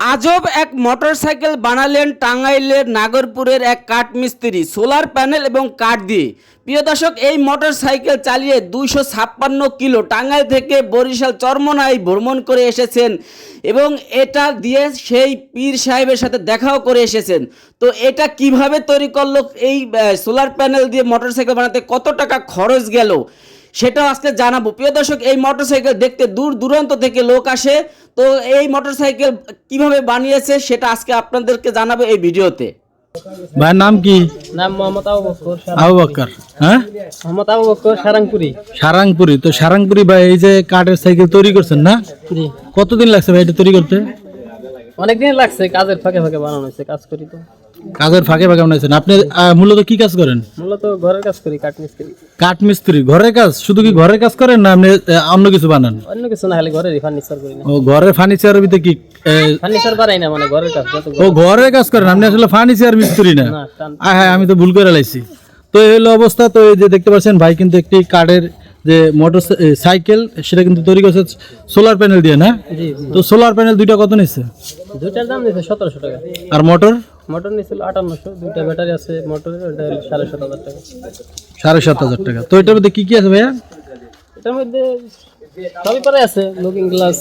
আজব এক মোটরসাইকেল বানালেন টাঙ্গাইলের নাগরপুরের এক কাঠ মিস্ত্রি সোলার প্যানেল এবং কাঠ দিয়ে। প্রিয় দর্শক, এই মোটরসাইকেল চালিয়ে দুইশো ছাপ্পান্ন কিলো টাঙ্গাইল থেকে বরিশাল চরমনাই ভ্রমণ করে এসেছেন এবং এটা দিয়ে সেই পীর সাহেবের সাথে দেখাও করে এসেছেন। তো এটা কীভাবে তৈরি করল? এই সোলার প্যানেল দিয়ে মোটরসাইকেল বানাতে কত টাকা খরচ গেল? সেটাও আজকে জানাব। প্রিয় দর্শক এই মোটরসাইকেল দেখতে দূর দূরান্ত থেকে লোক আসে। তো এই মোটরসাইকেল কীভাবে বানিয়েছে সেটা আজকে আপনাদেরকে জানাব এই ভিডিওতে। ভাইয়ের নাম কি? নাম মোহাম্মদ আবু বকর হ্যাঁ? মোহাম্মদ আবু বকর সারাংপুরি। সারাংপুরি। তো সারাংপুরি ভাই এই যে কাঠের সাইকেল তৈরি করছেন না? কতদিন লাগছে ভাই এটা তৈরি করতে? অনেকদিন লাগছে কাজের ফাঁকে ফাঁকে বানানো হয়েছে কাজ করি তো। কাজের ফাঁকে ফাঁকে বানাইছেন। আপনি মূলত কি কাজ করেন? মূলত ঘরের কাজ করি কাঠ মিস্ত্রি। কাঠ মিস্ত্রি ঘরের কাজ? শুধু কি ঘরের কাজ করেন না আপনি অন্য কিছু বানান? অন্য কিছু না খালি ঘরেরই ফার্নিচার করি না। ও ঘরের ফার্নিচারের ভিতরে কি ফার্নিচার বানাই না মানে ঘরের কাজ ও ঘরের কাজ। করেন? আপনি আসলে ফার্নিচার মিস্ত্রি না? হ্যাঁ আমি তো ভুল করে লাইছি। তো এই হলো অবস্থা। তো এই যে দেখতে পাচ্ছেন ভাই কিন্তু একটি কাঠের যে মোটর সাইকেল সেটা কিন্তু তৈরি করেছে সোলার প্যানেল দিয়ে না? তো সোলার প্যানেল দুইটা কত নিচ্ছে দুইটার দাম নিয়েছে সতেরোশো টাকা। আর মোটর? মোটর নিয়েছিল আটান্নশো দুইটা ব্যাটারি আছে মোটরের ওটা হলো সাড়ে সাত হাজার টাকা। সাড়ে সাত হাজার টাকা। তো এটার মধ্যে কি কি আছে ভাইয়া? এটার মধ্যে সবই পরে আছে লুকিং গ্লাস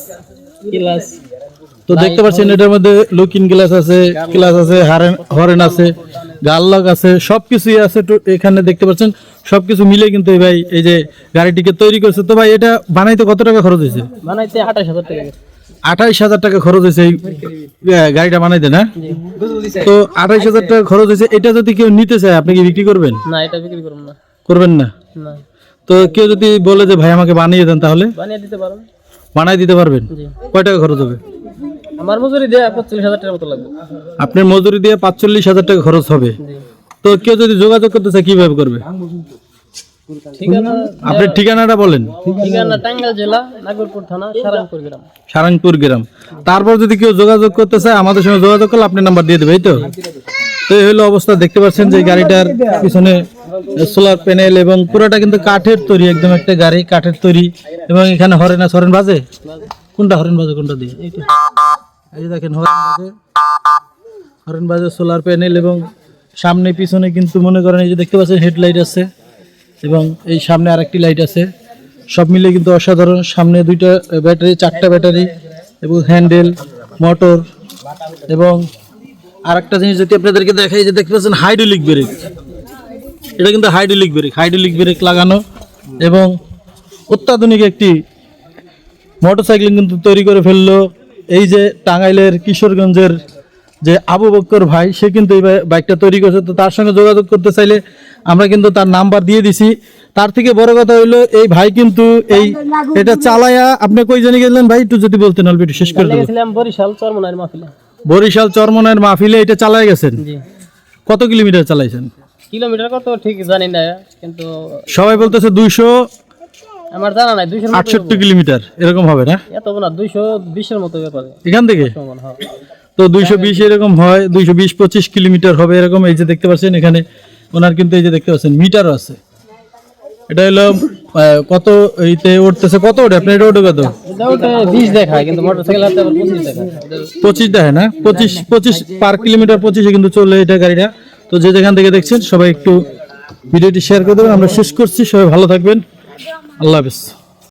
গ্লাস তো দেখতে পাচ্ছেন এটার মধ্যে লুকিং গ্লাস আছে গ্লাস আছে হারেন হরেন আছে। গাল্লক আছে সবকিছুই আছে এখানে দেখতে পাচ্ছেন সব কিছু মিলে কিন্তু এই ভাই এই যে গাড়িটিকে তৈরি করছে। তো ভাই এটা বানাইতে কত টাকা খরচ হয়েছে? বানাইতে আঠাশ হাজার টাকা। আঠাইশ হাজার টাকা খরচ হয়েছে এই গাড়িটা বানাইতে না? তো আঠাইশ হাজার টাকা খরচ হয়েছে। এটা যদি কেউ নিতে চায় আপনি কি বিক্রি করবেন? না এটা বিক্রি করুন না। করবেন না? তো কেউ যদি বলে যে ভাই আমাকে বানিয়ে দেন তাহলে? বানিয়ে দিতে পারেন বানাই দিতে পারবেন? কয় টাকা খরচ হবে? আমার মজুরি দেওয়া পঁচিশ হাজার টাকার মতো লাগবে। আপনার মজুরি দিয়ে পাঁচচল্লিশ হাজার টাকা খরচ হবে। তো কেউ যদি যোগাযোগ করতে চায় কীভাবে করবে? আপনার ঠিকানাটা বলেন। ঠিকানা টাঙ্গাইল জেলা নাগরপুর থানা সারাংপুর গ্রাম। সারাংপুর গ্রাম। তারপর যদি কেউ যোগাযোগ করতে চায় আমাদের সঙ্গে যোগাযোগ করলে আপনি নাম্বার দিয়ে দেবে এই তো? তো এই হলো অবস্থা দেখতে পাচ্ছেন যে গাড়িটার পিছনে সোলার প্যানেল এবং পুরোটা কিন্তু কাঠের তৈরি একদম একটা গাড়ি কাঠের তৈরি। এবং এখানে হরেন হরেন বাজে? কোনটা হরেন বাজে কোনটা দিয়ে? এই যে দেখেন, হরেন বাজে। হরেন বাজে সোলার প্যানেল এবং সামনে, পিছনে কিন্তু মনে করেন এই যে দেখতে পাচ্ছেন হেডলাইট আছে এবং এই সামনে আরেকটি লাইট আছে। সব মিলে কিন্তু অসাধারণ। সামনে দুইটা ব্যাটারি, চারটা ব্যাটারি এবং হ্যান্ডেল মোটর এবং আরেকটা জিনিস যদি আপনাদেরকে দেখাই যে দেখতে পাচ্ছেন হাইড্রোলিক ব্রেক এটা কিন্তু হাইড্রোলিক ব্রেক হাইড্রোলিক ব্রেক লাগানো এবং অত্যাধুনিক একটি মোটরসাইকেল কিন্তু তৈরি করে ফেলল। এই যে টাঙ্গাইলের কিশোরগঞ্জের যে আবু বক্কর ভাই সে কিন্তু এই বাইকটা তৈরি করছে। তো তার সঙ্গে যোগাযোগ করতে চাইলে আমরা কিন্তু তার নাম্বার দিয়ে দিছি। তার থেকে বড় কথা হইল এই ভাই কিন্তু এই এটা চালায়া আপনি কই জানি গেলেন ভাই? একটু যদি বলতেন অল্প একটু শেষ করে দেবো। গেছিলাম বরিশাল চরমনার মাহফিলে। বরিশাল চরমনের মাহফিলে এটা চালায় গেছেন? জি। কত কিলোমিটার চালাইছেন? কিলোমিটার কত ঠিক জানি না কিন্তু সবাই বলতেছে দুইশো আমার জানা নাই দুইশো আটষট্টি কিলোমিটার এরকম হবে না? এত না দুইশো বিশের মতো ব্যাপারে। এখান থেকে? তো দুইশো বিশ এরকম হয় দুইশো বিশ পঁচিশ কিলোমিটার হবে এরকম এই যে দেখতে পাচ্ছেন এখানে ওনার কিন্তু এই যে দেখতে পাচ্ছেন মিটারও আছে। এটা হলো কত এইতে উঠতেছে কত ওঠে আপনার এটা ওঠে কত? বিশ দেখায় কিন্তু মোটর সাইকেল হাতে পঁচিশ দেখায়। পঁচিশ দেখে না? পঁচিশ পঁচিশ পার কিলোমিটার পঁচিশে কিন্তু চলে এটা গাড়িটা। তো যে যেখান থেকে দেখছেন সবাই একটু ভিডিওটি শেয়ার করে দেবেন। আমরা শেষ করছি সবাই ভালো থাকবেন। আল্লাহ হাফিজ।